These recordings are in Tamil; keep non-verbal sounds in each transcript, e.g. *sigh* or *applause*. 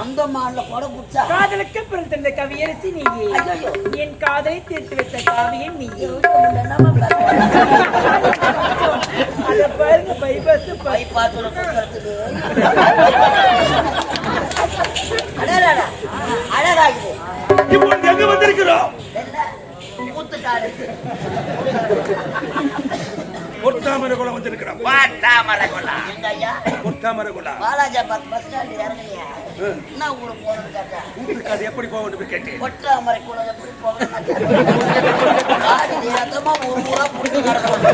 அந்த மான்ல கொடை புடிச்சா? காதலுக்கு பிறந்த கவியரசி நீயே. என் காதலை தீர்த்து வைத்த காவியம் நீயே. பாருங்க பைபாஸ். அடடடா, அழகாகுது இப்பொழுது எங்க வந்திருக்கிறோம். பொற்றாமரை குளம் எங்க ஐயா? குளம் வாலாஜாபாத் பஸ் ஸ்டாண்ட்? என்ன ஊருக்கு போகணும்னு கேட்டேன். வீட்டுக்கு எப்படி போக வேண்டும் கேட்டேன் ஒற்றாமரை குளம் எப்படி. காடி நேரத்தமா ஒரு ஊரா புடிச்சு நடக்கணும்.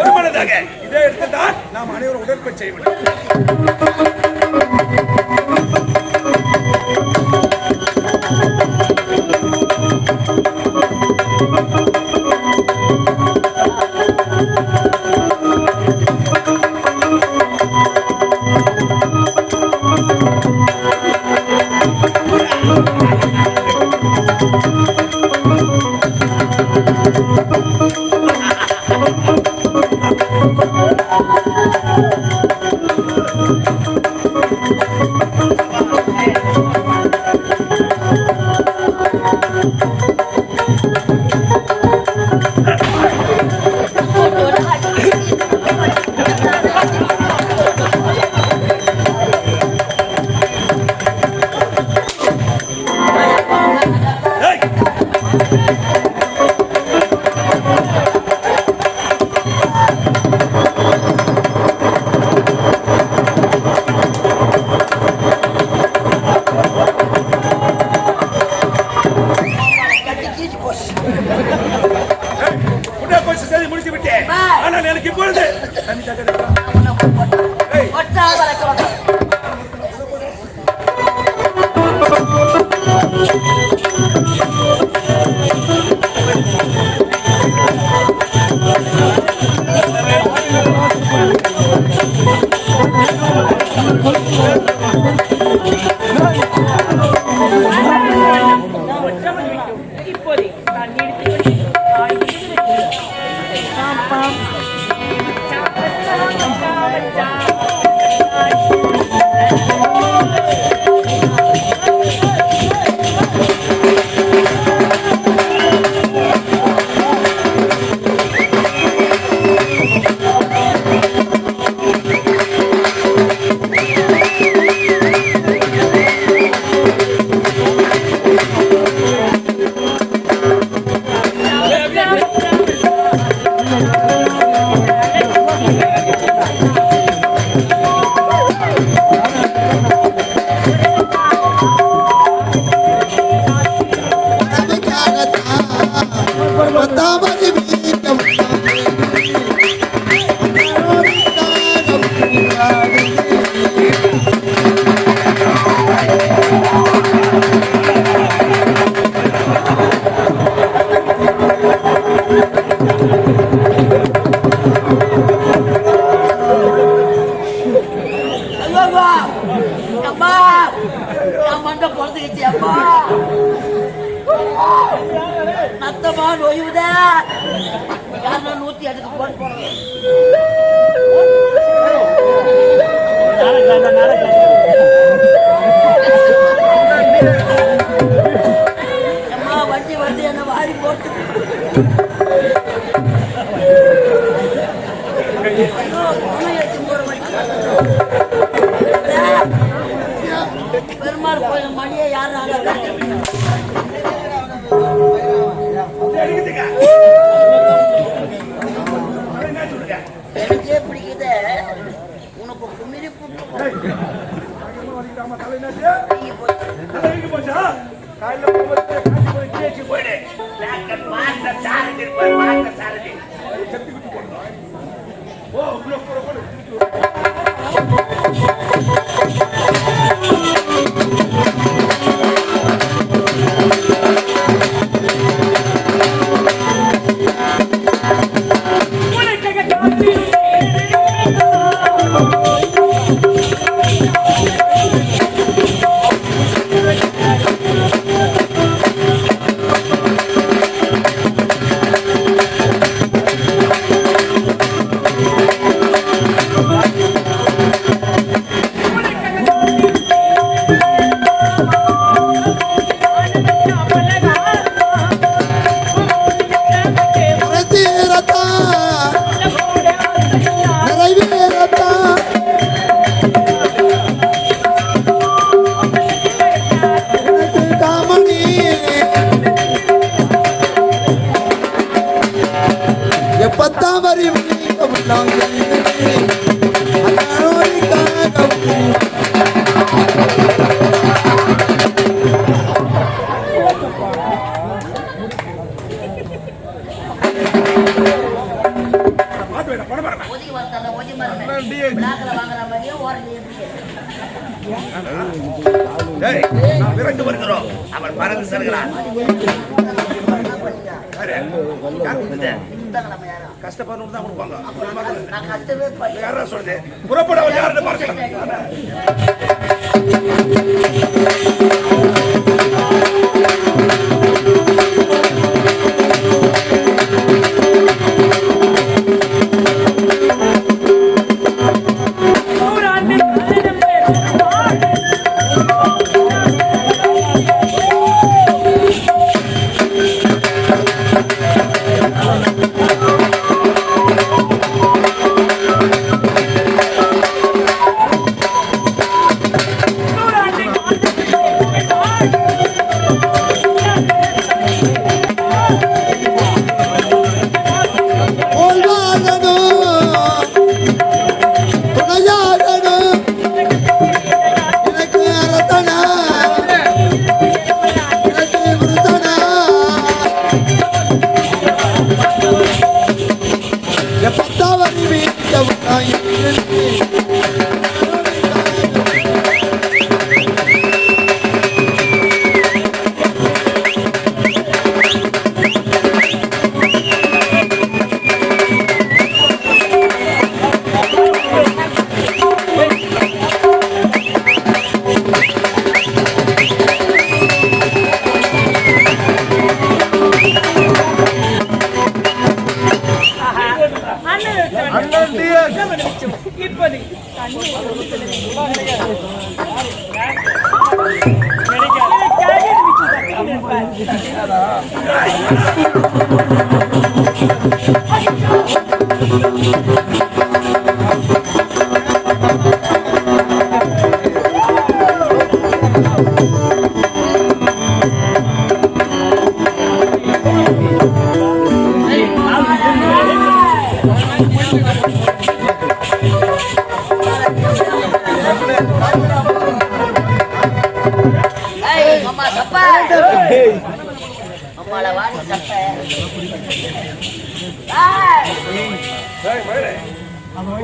ஒரு மனதாக இதே இடத்தில் தான் நாம் அனைவரும் உடற்பயிற்சி செய்ய வேண்டும் நத்தமா நொய்வுதே. யாருன்னா நூத்தி எட்டுக்கு போன் ஆமா, தலை என்னாச்சு? தலை எங்க போச்சா? காலையில போகும்போது காஞ்சி போய் தேய்ச்சி போயிடு. செத்து விட்டு போடணும். ஓ, உள்ள போட, போடு.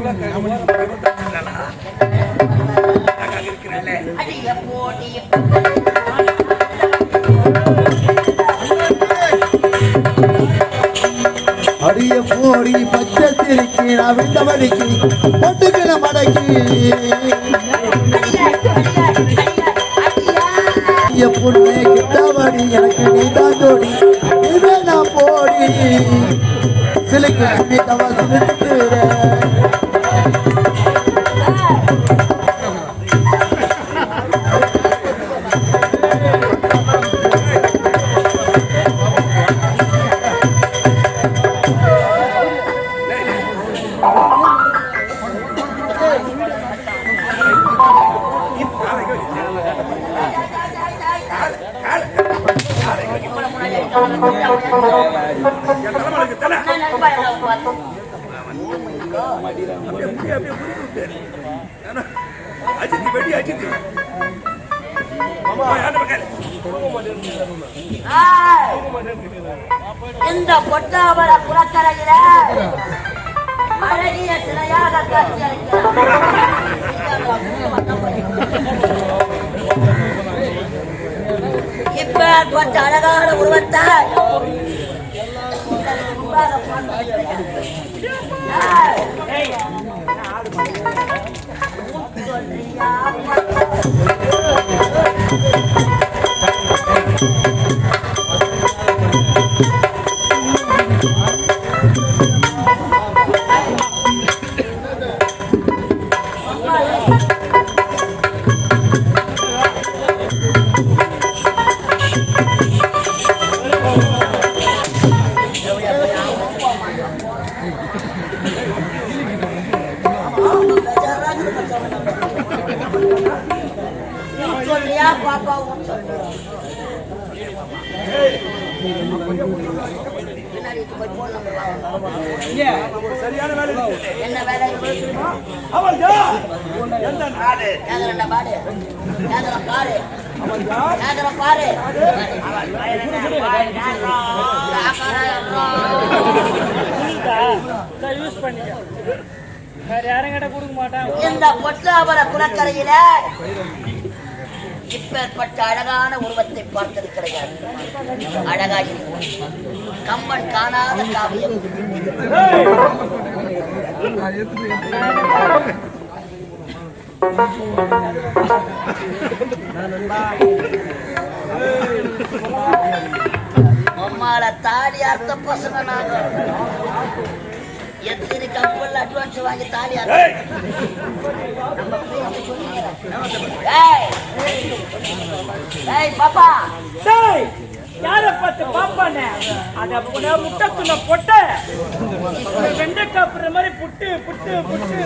அரிய போடி அடிய பச்சை சிரிக்கி நான் விட்டபடிக்கு பொட்டுக்கிற மடக்கி யூஸ் பண்ணிக்க வேற யாரும் கிட்ட கொடுக்க மாட்டான் இந்த பொட்டாபர குளக்கரையில இப்பேற்பட்ட அழகான உருவத்தை பார்த்தது கிடையாது அழகாகி கம்மன் காணாத காவியம் அம்மால தாலி அர்த்த பசங்க நாங்க. எத்தனை கப்பல் அட்வான்ஸ் வாங்கி தாலி. ஏய், பாப்பா! டேய்! யார பார்த்து பாப்பானே? அத புன முட்டக்குள்ள பொட்ட வெண்டைக்காய் புடுற மாதிரி புட்டு புட்டு புட்டு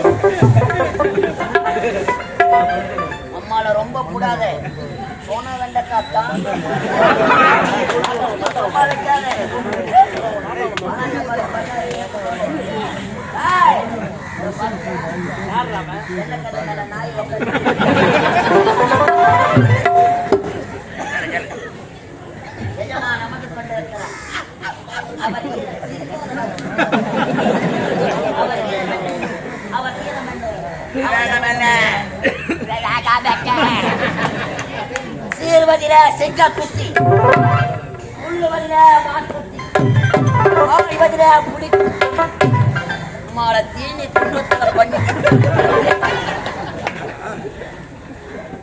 புட்டு அம்மால ரொம்ப கூடாத. போன வெண்டக்காய் தான் அம்மா வைக்காத. மணக்க மலை நமக்கு கொண்டு இருக்கிறார். அவர் அவர் அவர் சீர்வதில செங்க குத்தி உள்ளுவதில மாட்டுத்தி ஆய்வதில புடி மாலை தீனி துன்பத்துல பண்ணி.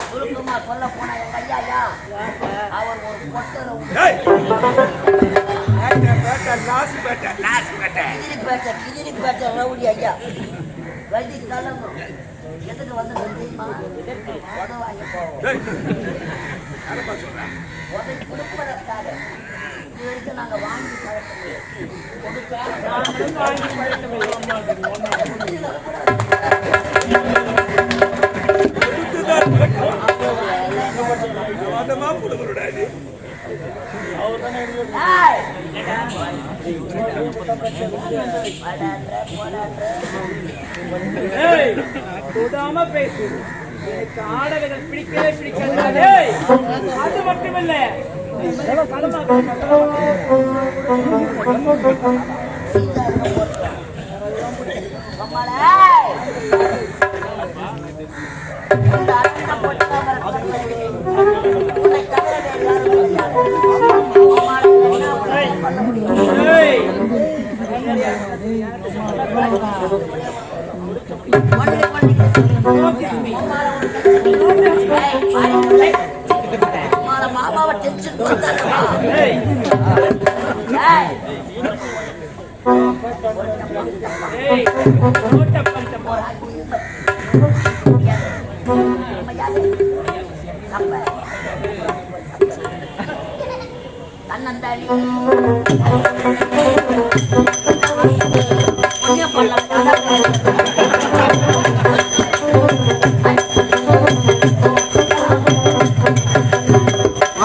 சுருக்கமா சொல்ல போன எங்க ஐயா அவர் ஒரு கொட்டரை ஏய். பேட்டை, ரவுடி ஐயா. வண்டி கிளம்பும் எதுக்கு வந்து தெரியுமா போவோம் கொடுப்பதற்காக வாங்கி! படான்ற, போடான்ற. ஏய் தொடாம பேசு. எனக்கு ஆடவர்கள் பிடிக்கவே பிடிக்காது அது மட்டுமில்ல. அம்மாடா,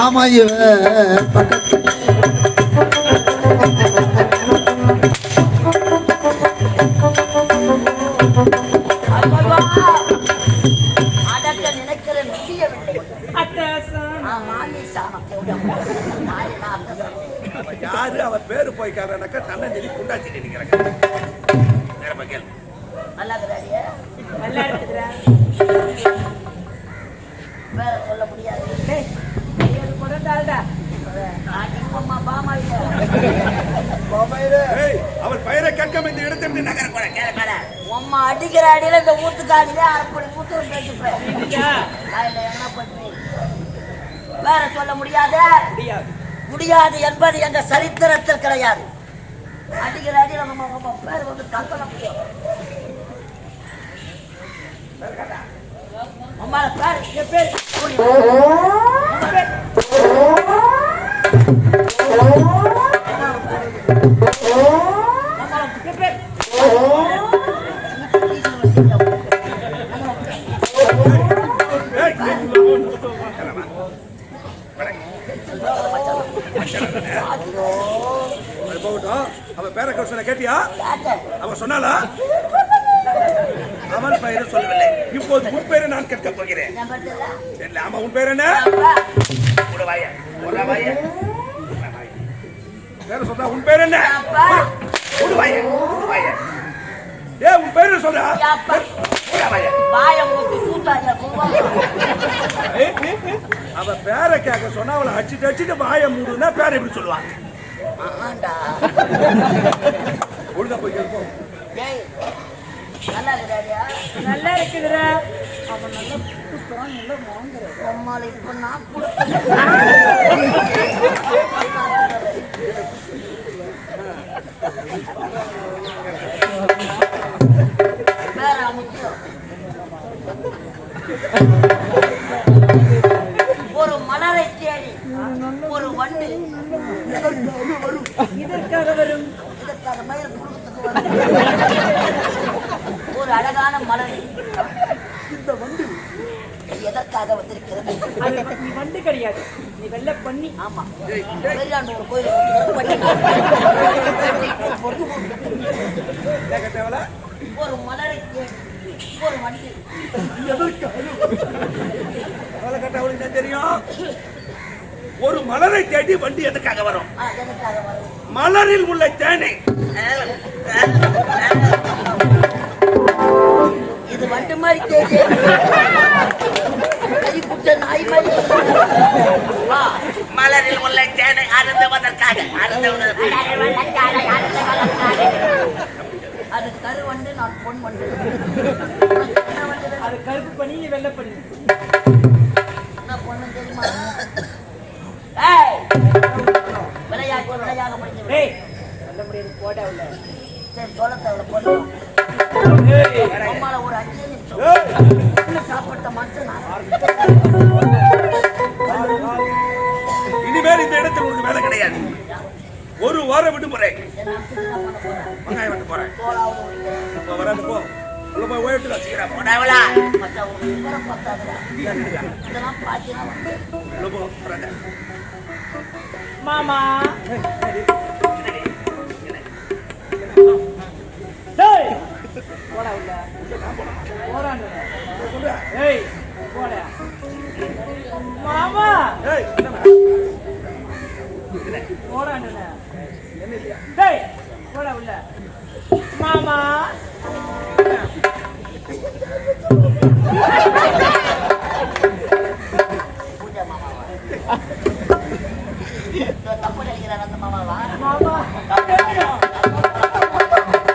ஆமா இவ அதற்க நினைக்கிறேன் முடியவில்லை யாரு அவ பேரு போய்க்காரனாக்கா தன்னஞ்செடி புண்டாச்சி நினைக்கிறாங்க வேற நல்லா நல்லா வேற சொல்ல முடியாது ஏய் கொண்டாடா பெயரை கேட்காம இந்த இடத்தை நகர கூட உம்மா அடிக்கிற அடியில இந்த ஊத்துக்காடியில அரைப்படி மூத்தம் பேசிப்பேன் காலையில என்ன பண்ணி? வேற சொல்ல முடியாத. முடியாது. முடியாது என்பது எங்க சரித்திரத்தில் கிடையாது. அடிக்கிற அடியில நம்ம நம்ம பேர் வந்து கற்பனை முடியும் உம்மால பேர் என் பேர் உங்க அவ சொன்னாளா? அவன் பெயரை சொல்லவில்லை. இப்போது உன் பெயரை நான் கேட்க போகிறேன். தெரியல ஆமா உன் பேர் என்ன? பேரை சொல்றா உன் பேர் என்ன? ஏ உன் பேரு சொல்றா? அவ பேரை கேட்க சொன்னா அவளை அடிச்சுட்டு அடிச்சுட்டு வாயை மூடுனா பேரை எப்படி சொல்லுவாங்க ஆண்டா ஒழுங்கா போய் கேட்போம் டேய் நல்லா இருக்கிறாரியா நல்லா இருக்குதுடா நம்மளை இப்ப நான் வேற முக்கியம் ஒரு மலரை தேடி ஒரு வண்டு. இதற்காக வரும். இதற்காக மயில் குடும்பத்துக்கு வந்து ஒரு அழகான மலர். இந்த வண்டு எதற்காக வந்திருக்கிறது? நீ வண்டு கிடையாது. நீ வெள்ளை பண்ணி ஆமா. பெரியாண்டு ஒரு கோயில் ஒரு மலரை தேடி ஒரு வண்டு என்ன தெரியும்? ஒரு மலரை தேடி வண்டி எதுக்காக வரும்? எதற்காக மலரில் உள்ள தேனை. மாதிரி தேடி கை குட்ட நாய் மாதிரி. வா. மலரில் உள்ள தேனை அருந்துவதற்காக அருந்துவதற்காக அது கரு வண்டு நான் பொன் வண்டு அது கருப்பு பண்ணி நீ வெள்ளை பண்ணி என்ன பொண்ணு தெரியுமா? ஏய்! விளையாட்டு விளையாக முடிஞ்சு சொல்ல போடா உள்ள சரி சோளத்தை பொண்ணு அம்மால ஒரு அஞ்சு இனிமேல் இந்த இடத்துல உனக்கு வேலை கிடையாது. ஒரு வாரம் பண்ண போறேன் வெங்காயம் வெட்ட போறேன் வராது போ. உள்ள போய் ஓய்வு வச்சுக்கிறேன் உள்ள போ மாமா. போடா உள்ள. போறான்னு ஏய் போடா. மாமா! ஏய்? போடான்னு டேய் போடா உள்ள. மாமா! *laughs*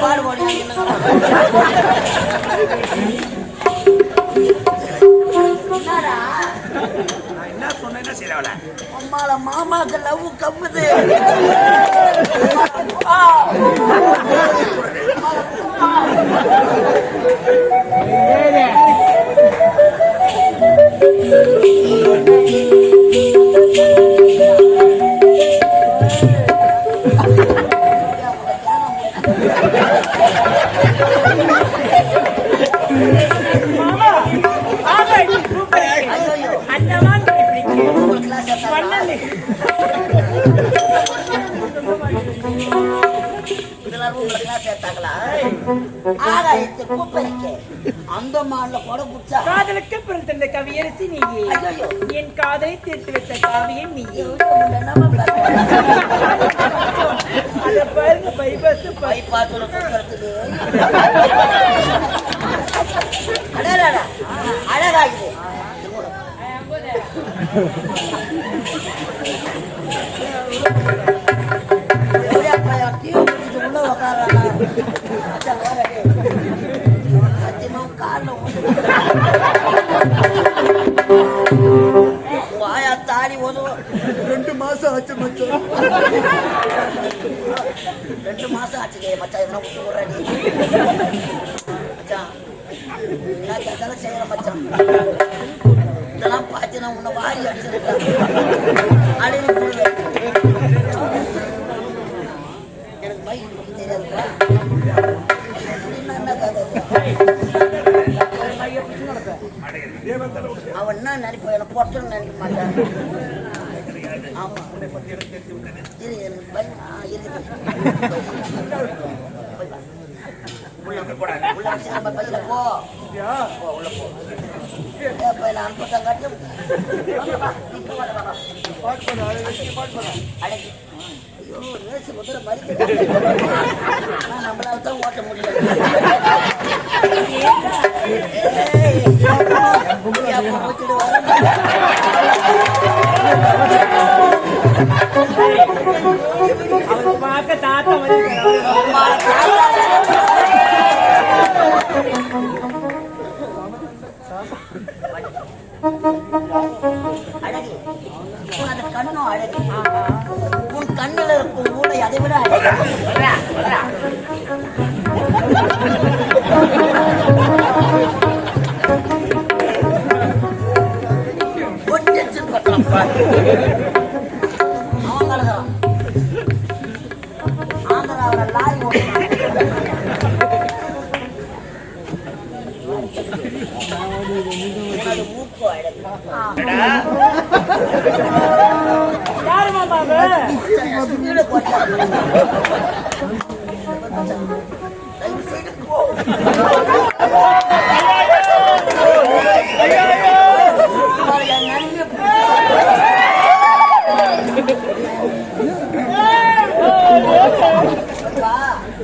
பாடு சொன்னா என்ன செய்யறவள அம்மால மாமாக்கு லவ் கம்முது. இதெல்லாம் சேர்த்தாங்களா ஆகாயத்தை கூப்பிடுறீங்க அந்த மாடல கூட புடிச்சா காதலுக்கு பிறந்த கவியரசி என் காதலை தீர்த்து வைத்த காவியம் நீயே என்னமா அத பாருங்க பைபாஸ் பை பைபாத்துல மாசம் ஆச்சு மச்சான். ரெண்டு மாசம் ஆச்சு மச்சான் என்ன விட்டு விடுறா நீ. மச்சான் நான் கேட்டாலும் செய்யற மச்சான்? இதெல்லாம் பார்த்து நான் உன்னை வாரி அடிச்சிருக்கேன். அழிவு போடுவேன் எனக்கு பைக் பற்றி தெரியாதுப்பா. என்ன என்ன கதை? அவன் என்ன நினைப்பான்? பொட்டன்னு நினைக்க மாட்டான். அடக்கி ஐயோ ரேசு குதிரை மறிக்கிறது நம்மளால தான் ஓட்ட முடியல ஏய், பார்க்க தாத்தா அழகு. கண்ணும் அழகு உன் கண்ணில் இருக்கும் மூளை அதை விட அழகு. தயவு செய்து போ. அவள் என் நன்மை அப்பா, finishing செய்திருக்காரு, போ. அன்பே, உன் மூக்கு அழகு. உன் மூக்கில் இருக்கும் முப்பது நாள் சங்கர்.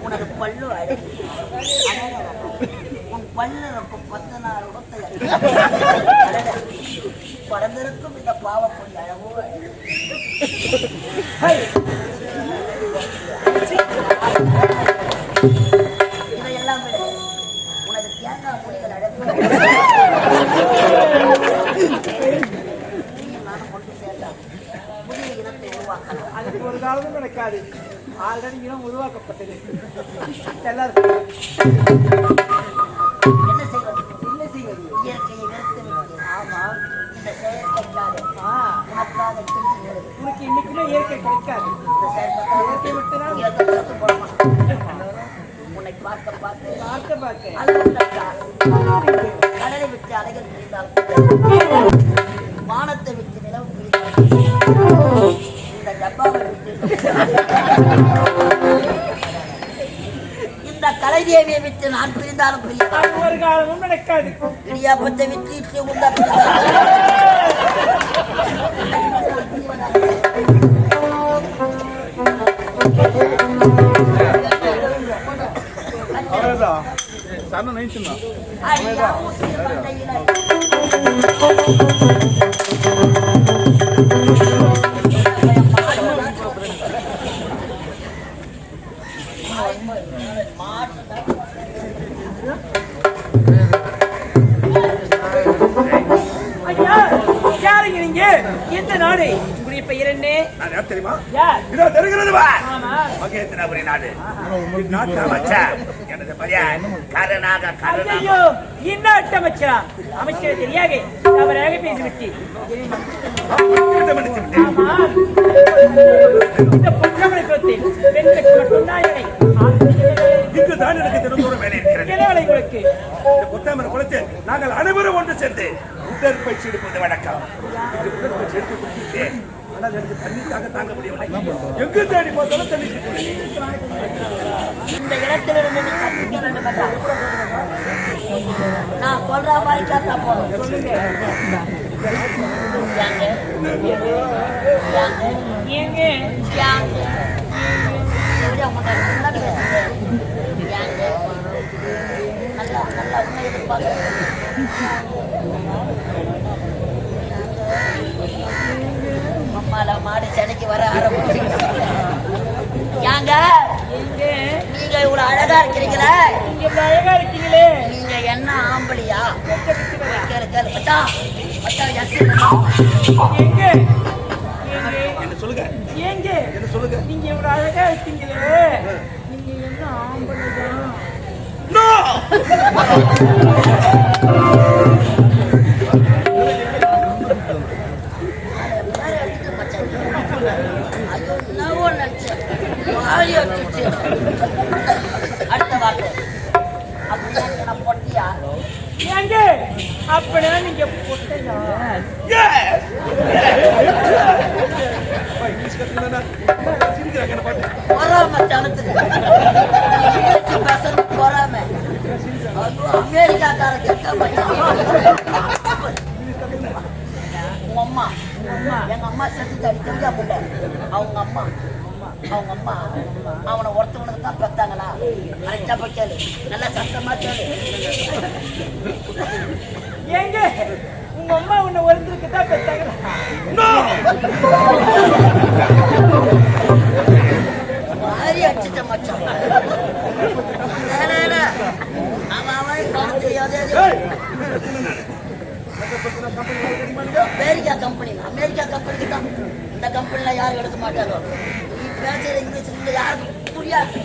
உனக்கு பல்லு அழகு உன் பல்லு இருக்கும் பத்து நாள் உடத்தை அழகு. பறந்திருக்கும் இந்த பாவப்பொடி அழகோ அழகு காலமும் நடக்காது ஆல்ரெடி இனம் உருவாக்கப்பட்டது. எல்லாரும். என்ன செய்வது? என்ன செய்வது? இயற்கையை வெறுத்து விட்டேன் ஆமா இந்த செயற்கைக்காக ஆ, உனக்காக செல்கிறேன் உனக்கு இன்னைக்குமே இயற்கை கிடைக்காது. இந்த செயற்கைக்காக இயற்கை விட்டுனா இயற்கை உன்னை பார்க்க பார்க்க பார்க்க. பார்க்க. கடலை விட்டு அலைகள் வானத்தை விட்டு இந்த கலைதேவியை விட்டு நான் பிரிந்தாலும் ஒரு காலமும் நடக்காது. இடியாப்பத்தை விட்டு இட்லி உண்டா பிரிந்தால் அடியா எந்த நாடு? உங்களுடைய பெயர் என்ன? தெரியுமா? இதோ தெரிகிறது வா ஆமா மகேந்திரபுரி நாடு எனது பையன் கருணாக கருணா ஐயோ இன்னாட்டு அமைச்சரா? அமைச்சர் தெரியாது. தவறாக பேசிவிட்டு. இந்த பொற்றமலை குலத்தில் பெண்களுக்கு மட்டும்தான் இணை. இங்கு தான் எனக்கு தினந்தோறும் வேலை இருக்கிறது. இளவலை உங்களுக்கு இந்த கொத்தாமரை குளத்தில் நாங்கள் அனைவரும் ஒன்று சேர்ந்து உடற்பயிற்சி எடுப்பது வழக்கம் உடற்பயிற்சி எடுத்து கொடுத்துட்டு ஆனால் எனக்கு தண்ணி தாங்க முடியவில்லை. எங்கு தேடி பார்த்தாலும் தண்ணி கிடைக்கவில்லை. இந்த இடத்துல இருந்து நீ கத்திக்க ரெண்டு பேட்டா. நான் சொல்ற மாதிரி கேட்டா போதும். சொல்லுங்க? ஏங்க? நல்லா? நல்லா நல்லா உன்னை எதிர்பார்க்கிறேன். அம்மால மாடு சென்னைக்கு வர ஆரம்பிச்சு யாங்க ஏங்க நீங்க இவ்வளவு அழகா இருக்கிறீங்களே அழகா இருக்கீங்களே. நீங்க என்ன ஆம்பளியா? கேளு கேளு எஸ் ஏங்க ஏங்க என்ன சொல்லுங்க? ஏங்க என்ன சொல்லுங்க? நீங்க இவ்வளவு அழகா இருக்கீங்களே. நீங்க என்ன ஆம்பளைதான் நோ! ஐயோ என்னவோ நினைச்சேன். அப்படின்னா நீங்க பொறாம தனத்துக்கு இங்கிலீஷ் பொறாம அமெரிக்காக்கார உங்க அம்மா. எங்க அம்மா செத்து அவங்க அம்மா. அவங்க அம்மா. அவனை ஒருத்தவனுக்கு தான் பெத்தாங்களா? கரெக்டா போய் கேளு. நல்லா சத்தமா கேளு. ஏங்க? உங்க அம்மா உன்னை ஒருத்தருக்கு தான் பெத்தாங்களா மாறி அடிச்சுட்ட மச்சான். அமெரிக்கா கம்பெனி அமெரிக்கா கம்பெனிக்கு தான் இந்த கம்பெனில யாரும் எடுக்க மாட்டாங்க. நீ பேசுற இங்கிலீஷ் இங்க யாருக்கும் புரியாது.